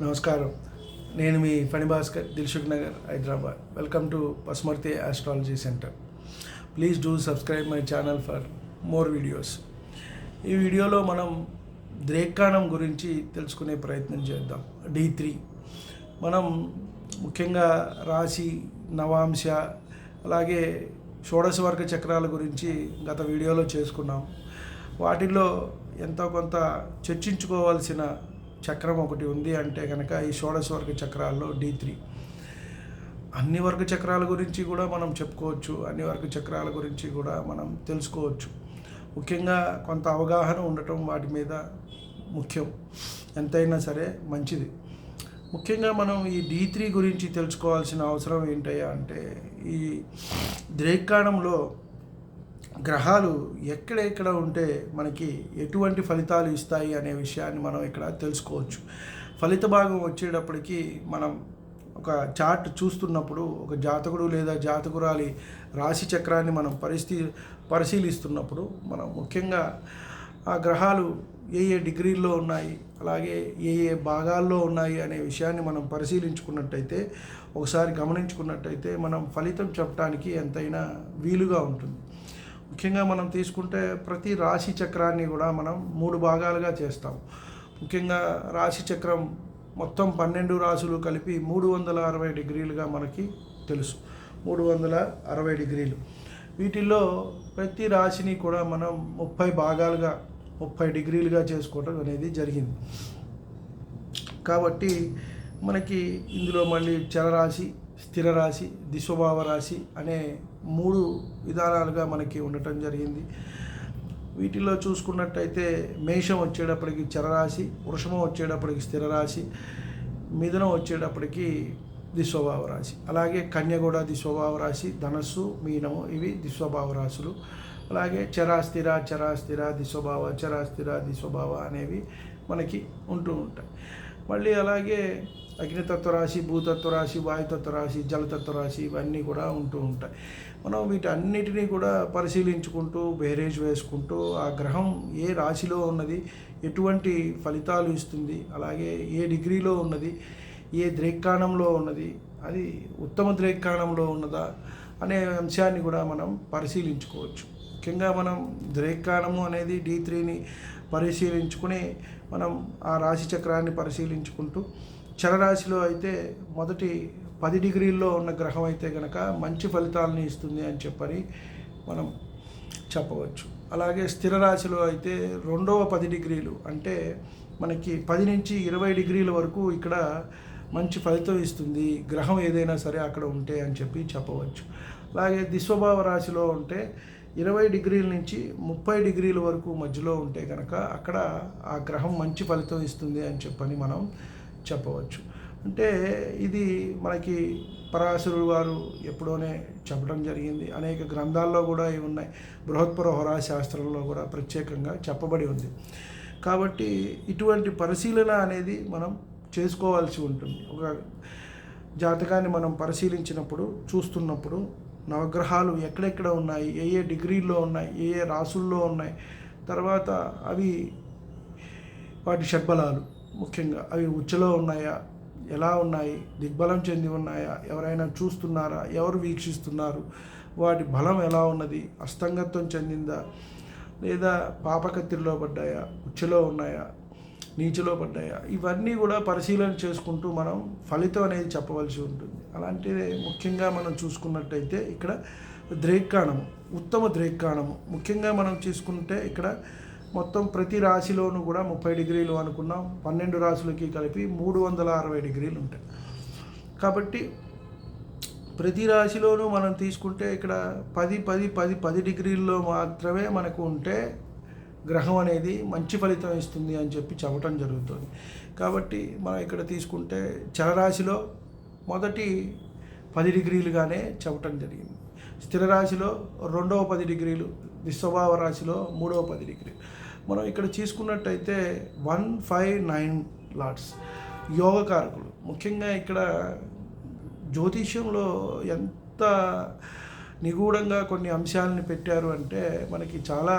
నమస్కారం. నేను మీ Phanibhaskar Dilsukh Nagar Hyderabad. Welcome to Pasmarthi astrology centre please do subscribe my channel for more videos ఈ వీడియోలో మనం ద్రేక్కాణం గురించి తెలుసుకునే ప్రయత్నం చేద్దాం. డి త్రీ మనం ముఖ్యంగా రాశి నవాంశ అలాగే షోడశ వర్గ చక్రాల గురించి గత వీడియోలో చేసుకున్నాం. వాటిల్లో ఎంతో కొంత చర్చించుకోవాల్సిన చక్రం ఒకటి ఉంది అంటే కనుక ఈ షోడశ వర్గ చక్రాల్లో డి త్రీ అన్ని వర్గ చక్రాల గురించి కూడా మనం చెప్పుకోవచ్చు అన్ని వర్గ చక్రాల గురించి కూడా మనం తెలుసుకోవచ్చు. ముఖ్యంగా కొంత అవగాహన ఉండటం వాటి మీద ముఖ్యం. ఎంతైనా సరే మంచిది. ముఖ్యంగా మనం ఈ డి త్రీ గురించి తెలుసుకోవాల్సిన అవసరం ఏంటయ్యా అంటే ఈ ద్రేకాణంలో గ్రహాలు ఎక్కడెక్కడ ఉంటే మనకి ఎటువంటి ఫలితాలు ఇస్తాయి అనే విషయాన్ని మనం ఇక్కడ తెలుసుకోవచ్చు. ఫలిత భాగం వచ్చేటప్పటికి మనం ఒక చార్ట్ చూస్తున్నప్పుడు ఒక జాతకుడు లేదా జాతకురాలి రాశి చక్రాన్ని మనం పరిస్థితి పరిశీలిస్తున్నప్పుడు మనం ముఖ్యంగా ఆ గ్రహాలు ఏ ఏ డిగ్రీల్లో ఉన్నాయి అలాగే ఏ ఏ భాగాల్లో ఉన్నాయి అనే విషయాన్ని మనం పరిశీలించుకున్నట్టయితే ఒకసారి గమనించుకున్నట్టయితే మనం ఫలితం చెప్పడానికి ఎంతైనా వీలుగా ఉంటుంది. ముఖ్యంగా మనం తీసుకుంటే ప్రతి రాశి చక్రాన్ని కూడా మనం మూడు భాగాలుగా చేస్తాం. ముఖ్యంగా రాశి చక్రం మొత్తం పన్నెండు రాశులు కలిపి మూడు వందల అరవై డిగ్రీలుగా మనకి తెలుసు. మూడు వందల అరవై డిగ్రీలు. వీటిల్లో ప్రతి రాశిని కూడా మనం ముప్పై భాగాలుగా ముప్పై డిగ్రీలుగా చేసుకోవడం అనేది జరిగింది. కాబట్టి మనకి ఇందులో మళ్ళీ చలరాశి స్థిర రాశి దిశ్వభావ రాశి అనే మూడు విధానాలుగా మనకి ఉండటం జరిగింది. వీటిలో చూసుకున్నట్టయితే మేషం వచ్చేటప్పటికి చరరాశి వృషభం వచ్చేటప్పటికి స్థిరరాశి మిథునం వచ్చేటప్పటికి దిస్వభావ రాశి. అలాగే కన్య కూడా దిస్వభావ రాశి ధనస్సు మీనము ఇవి దిస్వభావ రాశులు. అలాగే చరాస్థిర చరాస్థిర దిస్వభావ చరాస్థిర దిస్వభావ అనేవి మనకి ఉంటూ ఉంటాయి. మళ్ళీ అలాగే అగ్నితత్వ రాశి భూతత్వ రాశి వాయుతత్వ రాశి జలతత్వ రాశి ఇవన్నీ కూడా ఉంటూ ఉంటాయి. మనం వీటన్నిటినీ కూడా పరిశీలించుకుంటూ బేరేజ్ వేసుకుంటూ ఆ గ్రహం ఏ రాశిలో ఉన్నది ఎటువంటి ఫలితాలు ఇస్తుంది అలాగే ఏ డిగ్రీలో ఉన్నది ఏ ద్రేక్కాణంలో ఉన్నది అది ఉత్తమ ద్రేక్కాణంలో ఉన్నదా అనే అంశాన్ని కూడా మనం పరిశీలించుకోవచ్చు. ముఖ్యంగా మనం ద్రేక్కాణము అనేది డీ త్రీని పరిశీలించుకుని మనం ఆ రాశి చక్రాన్ని పరిశీలించుకుంటూ చలరాశిలో అయితే మొదటి పది డిగ్రీల్లో ఉన్న గ్రహం అయితే కనుక మంచి ఫలితాలని ఇస్తుంది అని చెప్పని మనం చెప్పవచ్చు. అలాగే స్థిర రాశిలో అయితే రెండవ పది డిగ్రీలు అంటే మనకి పది నుంచి ఇరవై డిగ్రీల వరకు ఇక్కడ మంచి ఫలితం ఇస్తుంది. గ్రహం ఏదైనా సరే అక్కడ ఉంటే అని చెప్పి చెప్పవచ్చు. అలాగే దిశ్వభావ రాశిలో ఉంటే ఇరవై డిగ్రీల నుంచి ముప్పై డిగ్రీల వరకు మధ్యలో ఉంటే కనుక అక్కడ ఆ గ్రహం మంచి ఫలితం ఇస్తుంది అని చెప్పని మనం చెప్పవచ్చు. అంటే ఇది మనకి పరాశరుడు వారు ఎప్పుడోనే చెప్పడం జరిగింది. అనేక గ్రంథాల్లో కూడా ఇవి ఉన్నాయి. బృహత్పర హోరా శాస్త్రంలో కూడా ప్రత్యేకంగా చెప్పబడి ఉంది. కాబట్టి ఇటువంటి పరిశీలన అనేది మనం చేసుకోవాల్సి ఉంటుంది. ఒక జాతకాన్ని మనం పరిశీలించినప్పుడు చూస్తున్నప్పుడు నవగ్రహాలు ఎక్కడెక్కడ ఉన్నాయి? ఏ ఏ డిగ్రీల్లో ఉన్నాయి? ఏ ఏ రాసుల్లో ఉన్నాయి? తర్వాత అవి వాటి షడ్బలాలు. ముఖ్యంగా అవి ఉచ్చలో ఉన్నాయా? ఎలా ఉన్నాయి? దిగ్బలం చెంది ఉన్నాయా? ఎవరైనా చూస్తున్నారా? ఎవరు వీక్షిస్తున్నారు? వాటి బలం ఎలా ఉన్నది? అస్తంగత్వం చెందిందా? లేదా పాపకత్తిలో పడ్డాయా? ఉచ్చలో ఉన్నాయా? నీచులో పడ్డాయా? ఇవన్నీ కూడా పరిశీలన చేసుకుంటూ మనం ఫలితం అనేది చెప్పవలసి ఉంటుంది. అలాంటిదే ముఖ్యంగా మనం చూసుకున్నట్టయితే ఇక్కడ ద్రేక్కాణము ఉత్తమ ద్రేక్కాణము. ముఖ్యంగా మనం చూసుకుంటే ఇక్కడ మొత్తం ప్రతి రాశిలోనూ కూడా ముప్పై డిగ్రీలు అనుకున్నాం. పన్నెండు రాశులకి కలిపి మూడు వందల అరవై డిగ్రీలు ఉంటాయి. కాబట్టి ప్రతి రాశిలోనూ మనం తీసుకుంటే ఇక్కడ పది పది పది పది డిగ్రీల్లో మాత్రమే మనకు ఉంటే గ్రహం అనేది మంచి ఫలితం ఇస్తుంది అని చెప్పి చెప్పటం జరుగుతుంది. కాబట్టి మనం ఇక్కడ తీసుకుంటే చలరాశిలో మొదటి పది డిగ్రీలుగానే చెప్పటం జరిగింది. స్థిర రాశిలో రెండవ పది డిగ్రీలు విశ్వభావ రాశిలో మూడవ పది డిగ్రీలు. మనం ఇక్కడ చూసుకున్నట్టయితే వన్ ఫైవ్ నైన్ లాట్స్. యోగకారకులు ముఖ్యంగా ఇక్కడ జ్యోతిష్యంలో ఎంత నిగూఢంగా కొన్ని అంశాలని పెట్టారు అంటే మనకి చాలా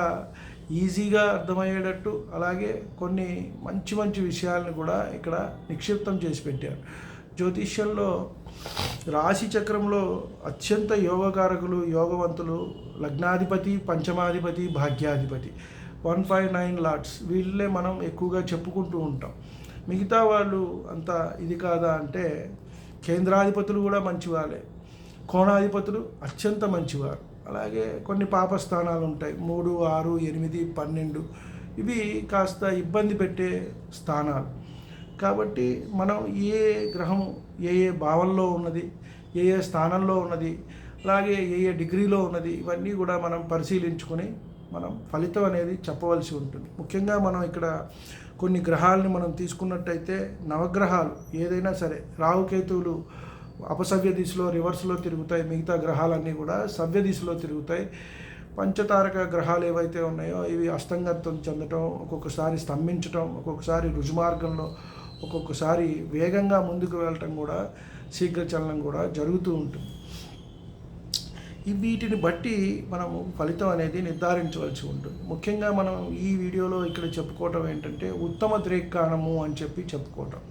ఈజీగా అర్థమయ్యేటట్టు అలాగే కొన్ని మంచి మంచి విషయాలను కూడా ఇక్కడ నిక్షిప్తం చేసి పెట్టారు. జ్యోతిష్యంలో రాశి చక్రంలో అత్యంత యోగకారకులు యోగవంతులు లగ్నాధిపతి పంచమాధిపతి భాగ్యాధిపతి. వన్ ఫైవ్ నైన్ లాట్స్ వీళ్ళే మనం ఎక్కువగా చెప్పుకుంటూ ఉంటాం. మిగతా వాళ్ళు అంత ఇది కాదా అంటే కేంద్రాధిపతులు కూడా మంచివాళ్ళే. కోణాధిపతులు అత్యంత మంచివారు. అలాగే కొన్ని పాపస్థానాలు ఉంటాయి. మూడు ఆరు ఎనిమిది పన్నెండు. ఇవి కాస్త ఇబ్బంది పెట్టే స్థానాలు. కాబట్టి మనం ఏ గ్రహం ఏ ఏ భావంలో ఉన్నది ఏ ఏ స్థానంలో ఉన్నది అలాగే ఏ ఏ డిగ్రీలో ఉన్నది ఇవన్నీ కూడా మనం పరిశీలించుకొని మనం ఫలితం అనేది చెప్పవలసి ఉంటుంది. ముఖ్యంగా మనం ఇక్కడ కొన్ని గ్రహాలని మనం తీసుకున్నట్టయితే నవగ్రహాలు ఏదైనా సరే రాహుకేతువులు అపసవ్య దిశలో రివర్స్లో తిరుగుతాయి. మిగతా గ్రహాలన్నీ కూడా సవ్య దిశలో తిరుగుతాయి. పంచతారక గ్రహాలు ఏవైతే ఉన్నాయో ఇవి అస్తంగత్వం చెందటం ఒక్కొక్కసారి స్తంభించటం ఒక్కొక్కసారి రుజుమార్గంలో ఒక్కొక్కసారి వేగంగా ముందుకు వెళ్ళటం కూడా శీఘ్రచలనం కూడా జరుగుతూ ఉంటుంది. వీటిని బట్టి మనము ఫలితం అనేది నిర్ధారించవలసి ఉంటుంది. ముఖ్యంగా మనం ఈ వీడియోలో ఇక్కడ చెప్పుకోవటం ఏంటంటే ఉత్తమ ద్రేక్కాణము అని చెప్పి చెప్పుకోవటం.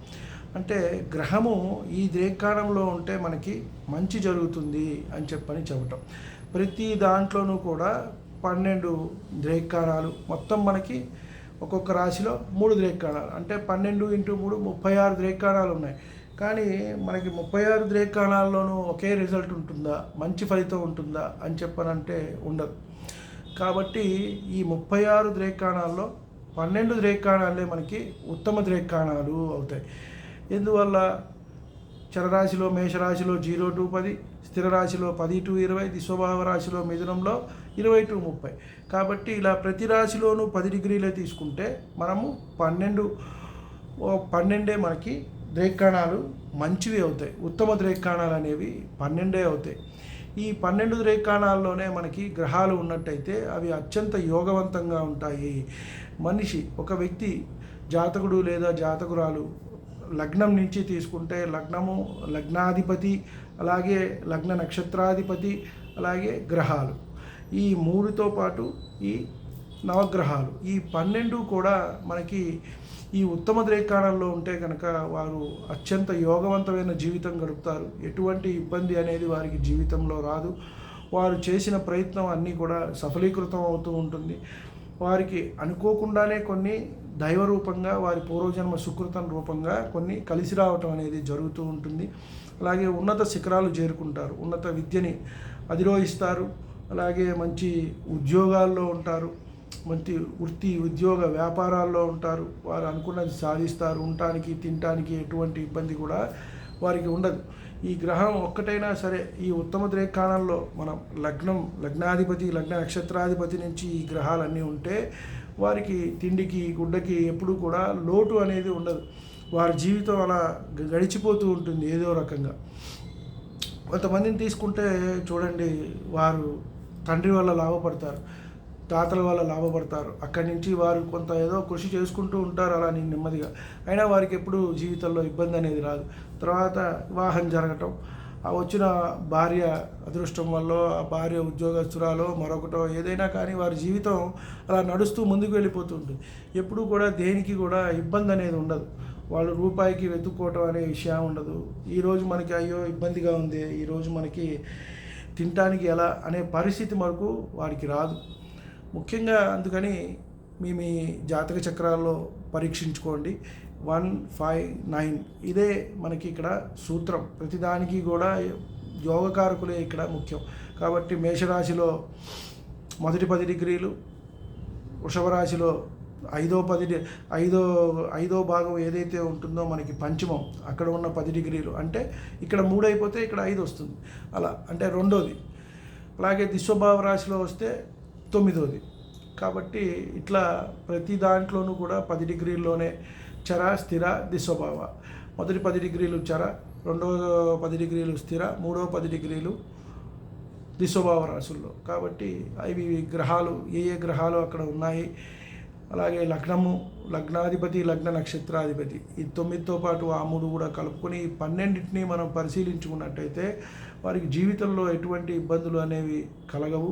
అంటే గ్రహము ఈ ద్రేక్కాణంలో ఉంటే మనకి మంచి జరుగుతుంది అని చెప్పని చెప్పటం. ప్రతి దాంట్లోనూ కూడా పన్నెండు ద్రేక్కాణాలు మొత్తం మనకి ఒక్కొక్క రాశిలో మూడు ద్రేక్కాణాలు అంటే పన్నెండు ఇంటూ మూడు ముప్పై ఆరు ద్రేక్కాణాలు ఉన్నాయి. కానీ మనకి ముప్పై ఆరు ద్రేకాణాల్లోనూ ఒకే రిజల్ట్ ఉంటుందా? మంచి ఫలితం ఉంటుందా? అని చెప్పనంటే ఉండదు. కాబట్టి ఈ ముప్పై ఆరు ద్రేకాణాల్లో పన్నెండు ద్రేకాణాలే మనకి ఉత్తమ ద్రేకాణాలు అవుతాయి. ఎందువల్ల? చరరాశిలో మేషరాశిలో జీరో టు పది స్థిర రాశిలో పది టు ఇరవై దిశ్వభావ రాశిలో మిథునంలో ఇరవై టు ముప్పై. కాబట్టి ఇలా ప్రతి రాశిలోనూ పది డిగ్రీలే తీసుకుంటే మనము పన్నెండు ఓ పన్నెండే మనకి ద్రేక్కాణాలు మంచివి అవుతాయి. ఉత్తమ ద్రేక్కాణాలు అనేవి పన్నెండే అవుతాయి. ఈ పన్నెండు ద్రేక్కాణాల్లోనే మనకి గ్రహాలు ఉన్నట్టయితే అవి అత్యంత యోగవంతంగా ఉంటాయి. మనిషి ఒక వ్యక్తి జాతకుడు లేదా జాతకురాలు లగ్నం నుంచి తీసుకుంటే లగ్నము లగ్నాధిపతి అలాగే లగ్న నక్షత్రాధిపతి అలాగే గ్రహాలు. ఈ మూడుతో పాటు ఈ నవగ్రహాలు. ఈ పన్నెండు కూడా మనకి ఈ ఉత్తమ ద్రేకాణంలో ఉంటే కనుక వారు అత్యంత యోగవంతమైన జీవితం గడుపుతారు. ఎటువంటి ఇబ్బంది అనేది వారికి జీవితంలో రాదు. వారు చేసిన ప్రయత్నం అన్నీ కూడా సఫలీకృతం అవుతూ ఉంటుంది. వారికి అనుకోకుండానే కొన్ని దైవరూపంగా వారి పూర్వజన్మ సుకృతం రూపంగా కొన్ని కలిసి రావటం అనేది జరుగుతూ ఉంటుంది. అలాగే ఉన్నత శిఖరాలు చేరుకుంటారు. ఉన్నత విద్యని అధిరోహిస్తారు. అలాగే మంచి ఉద్యోగాల్లో ఉంటారు. మంచి వృత్తి ఉద్యోగ వ్యాపారాల్లో ఉంటారు. వారు అనుకున్నది సాధిస్తారు. ఉండటానికి తినటానికి ఎటువంటి ఇబ్బంది కూడా వారికి ఉండదు. ఈ గ్రహం ఒక్కటైనా సరే ఈ ఉత్తమ ద్రేకాణంలో మనం లగ్నం లగ్నాధిపతి లగ్న నక్షత్రాధిపతి నుంచి ఈ గ్రహాలన్నీ ఉంటే వారికి తిండికి గుడ్డకి ఎప్పుడూ కూడా లోటు అనేది ఉండదు. వారి జీవితం అలా గ- గడిచిపోతూ ఉంటుంది ఏదో రకంగా. కొంతమందిని తీసుకుంటే చూడండి వారు తండ్రి వల్ల లాభపడతారు. తాతల వల్ల లాభపడతారు. అక్కడి నుంచి వారు కొంత ఏదో కృషి చేసుకుంటూ ఉంటారు అలా నేను నెమ్మదిగా. అయినా వారికి ఎప్పుడు జీవితంలో ఇబ్బంది అనేది రాదు. తర్వాత వివాహం జరగటం ఆ వచ్చిన భార్య అదృష్టం వల్ల ఆ భార్య ఉద్యోగస్తురాలో మరొకటో ఏదైనా కానీ వారి జీవితం అలా నడుస్తూ ముందుకు వెళ్ళిపోతుంటుంది ఎప్పుడూ కూడా దేనికి కూడా ఇబ్బంది అనేది ఉండదు. వాళ్ళు రూపాయికి వెతుక్కోవటం అనే విషయం ఉండదు. ఈరోజు మనకి అయ్యో ఇబ్బందిగా ఉంది. ఈరోజు మనకి తినటానికి ఎలా అనే పరిస్థితి మనకు వారికి రాదు. ముఖ్యంగా అందుకని మీ మీ జాతక చక్రాల్లో పరీక్షించుకోండి. One five nine. ఇదే మనకి ఇక్కడ సూత్రం. ప్రతిదానికి కూడా యోగకారకులే ఇక్కడ ముఖ్యం. కాబట్టి మేషరాశిలో మొదటి పది డిగ్రీలు వృషభ రాశిలో ఐదో పది డి- ఐదో ఐదో భాగం ఏదైతే ఉంటుందో మనకి పంచమం అక్కడ ఉన్న పది డిగ్రీలు. అంటే ఇక్కడ మూడు అయిపోతే ఇక్కడ ఐదు వస్తుంది అలా అంటే రెండోది. అలాగే దిశ్వభావ రాశిలో వస్తే తొమ్మిదోది. కాబట్టి ఇట్లా ప్రతి దాంట్లోనూ కూడా పది డిగ్రీల్లోనే చర స్థిర దిశ్వభావ మొదటి పది డిగ్రీలు చర రెండవ పది డిగ్రీలు స్థిర మూడవ పది డిగ్రీలు దిశోభావ రాశుల్లో. కాబట్టి అవి గ్రహాలు ఏ ఏ గ్రహాలు అక్కడ ఉన్నాయి? అలాగే లగ్నము లగ్నాధిపతి లగ్న నక్షత్రాధిపతి. ఈ తొమ్మిదితో పాటు ఆ మూడు కూడా కలుపుకొని ఈ పన్నెండింటిని మనం పరిశీలించుకున్నట్టయితే వారికి జీవితంలో ఎటువంటి ఇబ్బందులు అనేవి కలగవు.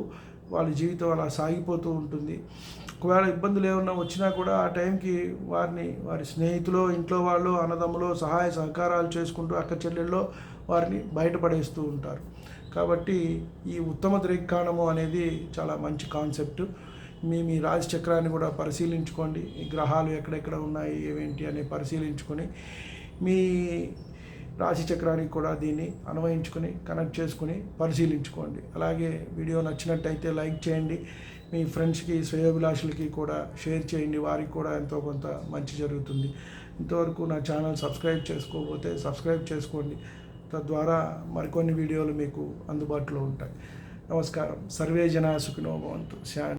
వాళ్ళ జీవితం అలా సాగిపోతూ ఉంటుంది. ఒకవేళ ఇబ్బందులు ఏమన్నా వచ్చినా కూడా ఆ టైంకి వారిని వారి స్నేహితులు ఇంట్లో వాళ్ళు అన్నదమ్ములు సహాయ సహకారాలు చేసుకుంటూ అక్క చెల్లెల్లో వారిని బయటపడేస్తూ ఉంటారు. కాబట్టి ఈ ఉత్తమ దృక్కాణము అనేది చాలా మంచి కాన్సెప్ట్. మీ మీ రాశి చక్రాన్ని కూడా పరిశీలించుకోండి. ఈ గ్రహాలు ఎక్కడెక్కడ ఉన్నాయి ఏమేంటి అని పరిశీలించుకొని మీ రాశిచక్రానికి కూడా దీన్ని అన్వయించుకొని కనెక్ట్ చేసుకొని పరిశీలించుకోండి. అలాగే వీడియో నచ్చినట్టయితే లైక్ చేయండి. మీ ఫ్రెండ్స్కి శ్రేయోభిలాషులకి కూడా షేర్ చేయండి. వారికి కూడా ఎంతో కొంత మంచి జరుగుతుంది. ఇంతవరకు నా ఛానల్ సబ్స్క్రైబ్ చేసుకోకపోతే సబ్స్క్రైబ్ చేసుకోండి. తద్వారా మరికొన్ని వీడియోలు మీకు అందుబాటులో ఉంటాయి. నమస్కారం. సర్వే జనా సుఖినోభవంతు శాంతి